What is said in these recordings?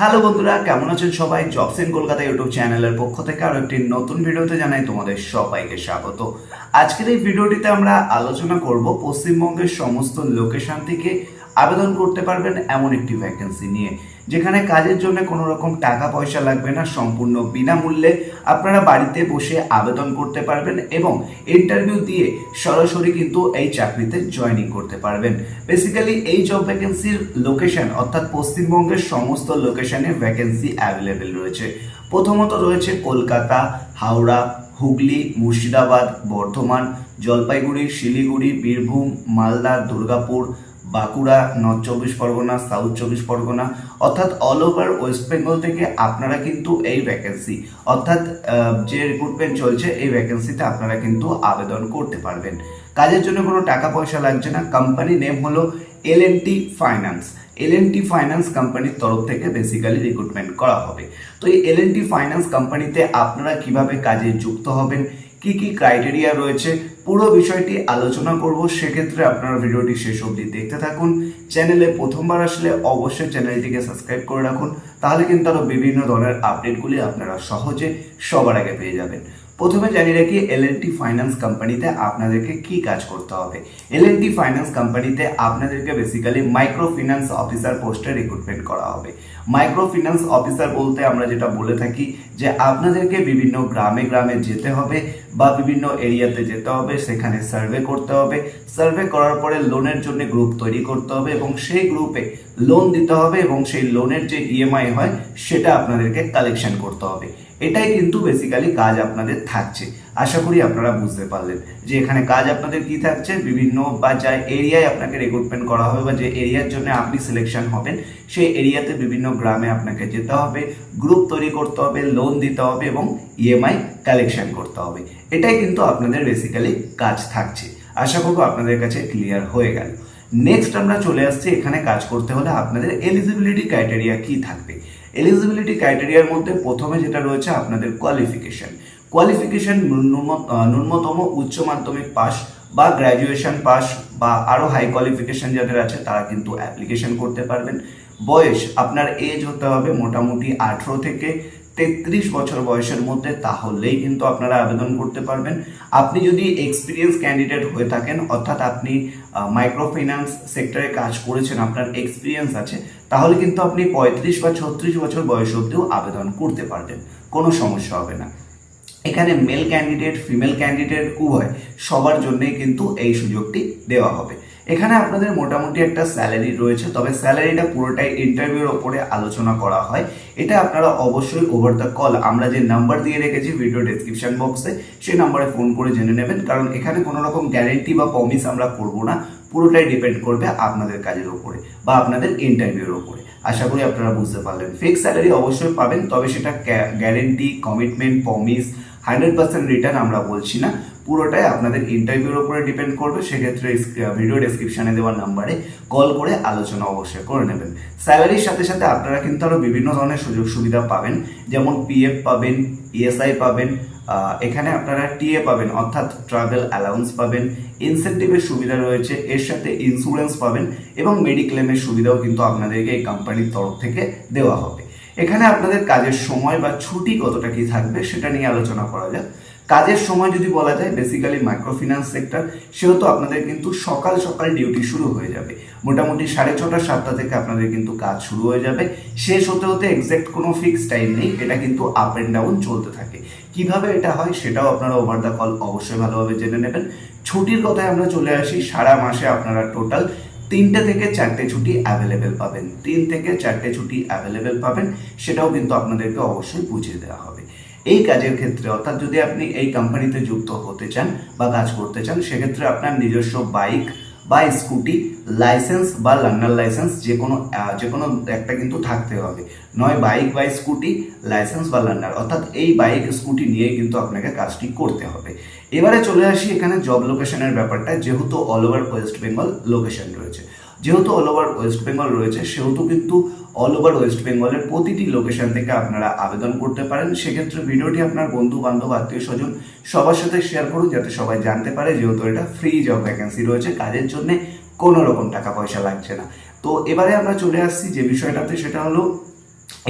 Hello বন্ধুরা, কেমন আছেন সবাই? জবস ইন কলকাতা ইউটিউব চ্যানেলের পক্ষ থেকে আরও একটি নতুন ভিডিওতে জানাই তোমাদের সবাইকে স্বাগত। আজকের এই ভিডিওটিতে আমরা আলোচনা করব পশ্চিমবঙ্গের সমস্ত লোকেশন থেকে আবেদন করতে পারবেন এমন একটি ভ্যাকেন্সি নিয়ে। যেখানে কাজের জন্য কোনো রকম টাকা পয়সা লাগবে না, সম্পূর্ণ বিনামূল্যে। আপনারা বাড়িতে বসে আবেদন করতে পারবেন এবং ইন্টারভিউ দিয়ে সরাসরি কিন্তু এই চাকরিতে জয়েনিং করতে পারবেন। বেসিক্যালি এই জব ভ্যাকেন্সির লোকেশন অর্থাৎ পশ্চিমবঙ্গের সমস্ত লোকেশনে ভ্যাকেন্সি অ্যাভেলেবেল রয়েছে। প্রথমত রয়েছে কলকাতা, হাওড়া, হুগলি, মুর্শিদাবাদ, বর্ধমান, জলপাইগুড়ি, শিলিগুড়ি, বীরভূম, মালদা, দুর্গাপুর বাঁকুড়া নর্থ চব্বিশ পরগনা সাউথ চব্বিশ পরগনা, অর্থাৎ অল ওভার ওয়েস্ট বেঙ্গল থেকে আপনারা কিন্তু এই ভ্যাকেন্সি অর্থাৎ যে রিক্রুটমেন্ট চলছে, এই ভ্যাকেন্সিতে আপনারা কিন্তু আবেদন করতে পারবেন। কাজের জন্য কোনো টাকা পয়সা লাগছে না। কোম্পানি নেম হলো L N T finance L N T finance কোম্পানির তরফ থেকে বেসিক্যালি রিক্রুটমেন্ট করা হবে। তো এই এল এন টি ফাইন্যান্স কোম্পানিতে আপনারা কীভাবে কাজে যুক্ত হবেন কি কি ক্রাইটেরিয়া রয়েছে, পুরো বিষয়টি আলোচনা করব। সেক্ষেত্রে আপনারা ভিডিওটি শেষ অবধি দেখতে থাকুন। চ্যানেলে প্রথমবার আসলে অবশ্যই চ্যানেলটিকে সাবস্ক্রাইব করে রাখুন। তাহলে কিন্তু আরও বিভিন্ন ধরনের আপডেটগুলি আপনারা সহজে সবার আগে পেয়ে যাবেন। প্রথমে জানিয়ে রাখি এল এন টি ফাইন্যান্স কোম্পানিতে আপনাদেরকে কি কাজ করতে হবে? এল এন টি ফাইন্যান্স কোম্পানিতে আপনাদেরকে বেসিক্যালি মাইক্রো ফিন্যান্স অফিসার পোস্টে রিক্রুটমেন্ট করা হবে। মাইক্রো ফিন্যান্স অফিসার বলতে আমরা যেটা বলে থাকি যে আপনাদেরকে বিভিন্ন গ্রামে গ্রামে যেতে হবে বা বিভিন্ন এরিয়াতে যেতে হবে, সেখানে সার্ভে করতে হবে। সার্ভে করার পরে লোনের জন্য গ্রুপ তৈরি করতে হবে এবং সেই গ্রুপে লোন দিতে হবে এবং সেই লোনের যে ইএমআই হয়, সেটা আপনাদেরকে কালেকশন করতে হবে। এটাই কিন্তু বেসিক্যালি কাজ আপনাদের থাকছে। আশা করি আপনারা বুঝতে পারলেন যে এখানে কাজ আপনাদের কি থাকছে? বিভিন্ন বা যা এরিয়ায় আপনাকে রিক্রুটমেন্ট করা হবে বা যে এরিয়ার জন্য আপনি সিলেকশন হবেন, সেই এরিয়াতে বিভিন্ন গ্রামে আপনাকে যেতে হবে গ্রুপ তৈরি করতে হবে লোন দিতে হবে এবং ইএমআই কালেকশন করতে হবে। এটাই কিন্তু আপনাদের বেসিক্যালি কাজ থাকছে। আশা করব আপনাদের কাছে ক্লিয়ার হয়ে গেল। নেক্সট আমরা চলে আসছি এখানে কাজ করতে হলে আপনাদের এলিজিবিলিটি ক্রাইটেরিয়া কি থাকবে? এলিজিবিলিটি ক্রাইটেরিয়ার মধ্যে প্রথমে যেটা রয়েছে আপনাদের কোয়ালিফিকেশন কোয়ালিফিকেশন ন্যূনতম উচ্চ মাধ্যমিক পাস বা গ্র্যাজুয়েশন পাস বা আরও হাই কোয়ালিফিকেশন যাদের আছে তারা কিন্তু অ্যাপ্লিকেশন করতে পারবেন। বয়স, আপনার এজ হতে হবে মোটামুটি আঠেরো থেকে তেত্রিশ বছর বয়সের মধ্যে তাহলেই কিন্তু আপনারা আবেদন করতে পারবেন। আপনি যদি এক্সপিরিয়েন্স ক্যান্ডিডেট হয়ে থাকেন, অর্থাৎ আপনি মাইক্রো ফিন্যান্স সেক্টরে কাজ করেছেন, আপনার এক্সপিরিয়েন্স আছে তাহলে কিন্তু আপনি পঁয়ত্রিশ বা ছত্রিশ বছর বয়স অব্দিও আবেদন করতে পারবেন। কোনো সমস্যা হবে না। এখানে মেল ক্যান্ডিডেট ফিমেল ক্যান্ডিডেট উভয় সবার জন্যই কিন্তু এই সুযোগটি দেওয়া হবে। এখানে আপনাদের মোটামুটি একটা স্যালারি রয়েছে, তবে স্যালারিটা পুরোটাই ইন্টারভিউর ওপরে আলোচনা করা হয়। এটা আপনারা অবশ্যই ওভার দ্য কল আমরা যে নাম্বার দিয়ে রেখেছি ভিডিও ডেসক্রিপশন বক্সে সেই নাম্বারে ফোন করে জেনে নেবেন, কারণ এখানে কোনো রকম গ্যারেন্টি বা প্রমিস আমরা করব না, পুরোটাই ডিপেন্ড করবে আপনাদের কাজের ওপরে বা আপনাদের ইন্টারভিউর ওপরে। আশা করি আপনারা বুঝতে পারলেন। ফিক্স স্যালারি অবশ্যই পাবেন, তবে সেটা guarantee commitment promise hundred percent return আমরা বলছি না। পুরোটাই আপনাদের ইন্টারভিউর উপরে ডিপেন্ড করবে। সেক্ষেত্রে ভিডিও ডেসক্রিপশনে দেওয়া নাম্বারে কল করে আলোচনা অবশ্যই করে নেবেন। স্যালারির সাথে সাথে আপনারা কিন্তু আরও বিভিন্ন ধরনের সুযোগ সুবিধা পাবেন। যেমন পিএফ পাবেন ইএসআই পাবেন এখানে আপনারা টিএ পাবেন, অর্থাৎ ট্রাভেল অ্যালাউন্স পাবেন ইনসেন্টিভের সুবিধা রয়েছে, এর সাথে ইন্স্যুরেন্স পাবেন এবং মেডিক্লেমের সুবিধাও কিন্তু আপনাদেরকে এই কোম্পানির তরফ থেকে দেওয়া হবে। এখানে আপনাদের কাজের সময় বা ছুটি কতটা কি থাকবে সেটা নিয়ে আলোচনা করা যাক। কাজের সময় যদি বলা যায় বেসিক্যালি মাইক্রোফিন্যান্স সেক্টর সেহেতু আপনাদের কিন্তু সকাল সকাল ডিউটি শুরু হয়ে যাবে। মোটামুটি সাড়ে ছটা, সাতটা থেকে আপনাদের কিন্তু কাজ শুরু হয়ে যাবে। শেষ হতে হতে এক্স্যাক্ট কোনো ফিক্স টাইম নেই, এটা কিন্তু আপ অ্যান্ড ডাউন চলতে থাকে। কীভাবে এটা হয় সেটাও আপনারা ওভার দ্য কল অবশ্যই ভালোভাবে জেনে নেবেন। ছুটির কথায় আমরা চলে আসি, সারা মাসে আপনারা টোটাল তিনটে থেকে চারটে ছুটি অ্যাভেলেবেল পাবেন। তিন থেকে চারটে ছুটি অ্যাভেলেবেল পাবেন, সেটাও কিন্তু আপনাদেরকে অবশ্যই বুঝিয়ে দেওয়া হবে। এই কাজের ক্ষেত্রে, অর্থাৎ যদি আপনি এই কোম্পানিতে যুক্ত হতে চান বা কাজ করতে চান, সেক্ষেত্রে আপনার নিজস্ব বাইক বা স্কুটি লাইসেন্স বা লার্নার লাইসেন্স যে কোনো যে কোনো একটা কিন্তু থাকতে হবে। নয় বাইক বা স্কুটি লাইসেন্স বা লার্নার অর্থাৎ এই বাইক স্কুটি নিয়ে কিন্তু আপনাকে কাজটি করতে হবে। এবারে চলে আসি এখানে জব লোকেশনের ব্যাপারটা যেহেতু all over West Bengal location রয়েছে। যেহেতু অল ওভার ওয়েস্ট বেঙ্গল রয়েছে, সেহেতু কিন্তু অল ওভার ওয়েস্ট বেঙ্গলের প্রতিটি লোকেশন থেকে আপনারা আবেদন করতে পারেন। সেক্ষেত্রে ভিডিওটি আপনার বন্ধু বান্ধব আত্মীয় স্বজন সবার সাথে শেয়ার করুন, যাতে সবাই জানতে পারে যেহেতু এটা ফ্রি জব ভ্যাকেন্সি রয়েছে, কাজের জন্য কোনো রকম টাকা পয়সা লাগছে না। তো এবারে আমরা চলে আসছি যে বিষয়টাতে, সেটা হলো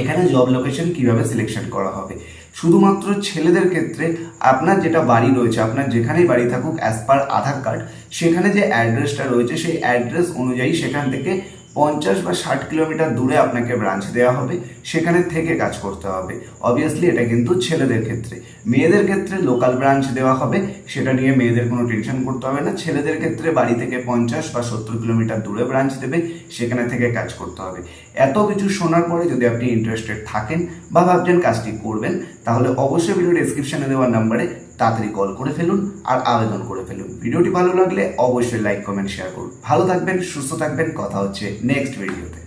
এখানে জব লোকেশন কীভাবে সিলেকশন করা হবে। শুধুমাত্র ছেলেদের ক্ষেত্রে আপনার যেটা বাড়ি রয়েছে, আপনার যেখানেই বাড়ি থাকুক অ্যাজ পার আধার কার্ড সেখানে যে অ্যাড্রেসটা রয়েছে, সেই অ্যাড্রেস অনুযায়ী সেখান থেকে পঞ্চাশ বা ষাট কিলোমিটার দূরে আপনাকে ব্রাঞ্চ দেওয়া হবে, সেখানে থেকে কাজ করতে হবে। অবভিয়াসলি এটা কিন্তু ছেলেদের ক্ষেত্রে। মেয়েদের ক্ষেত্রে লোকাল ব্রাঞ্চ দেওয়া হবে, সেটা নিয়ে মেয়েদের কোনো টেনশন করতে হবে না। ছেলেদের ক্ষেত্রে বাড়ি থেকে পঞ্চাশ বা সত্তর কিলোমিটার দূরে ব্রাঞ্চ দেবে, সেখানে থেকে কাজ করতে হবে। এত কিছু শোনার পরে যদি আপনি ইন্টারেস্টেড থাকেন বা ভাবছেন কাজটি করবেন, তাহলে অবশ্যই ভিডিও ডিসক্রিপশনে দেওয়া নাম্বারে তাড়াতাড়ি কল করে ফেলুন আর আবেদন করে ফেলুন। ভিডিওটি ভালো লাগলে অবশ্যই লাইক কমেন্ট শেয়ার করুন। ভালো থাকবেন, সুস্থ থাকবেন। কথা হচ্ছে নেক্সট ভিডিওতে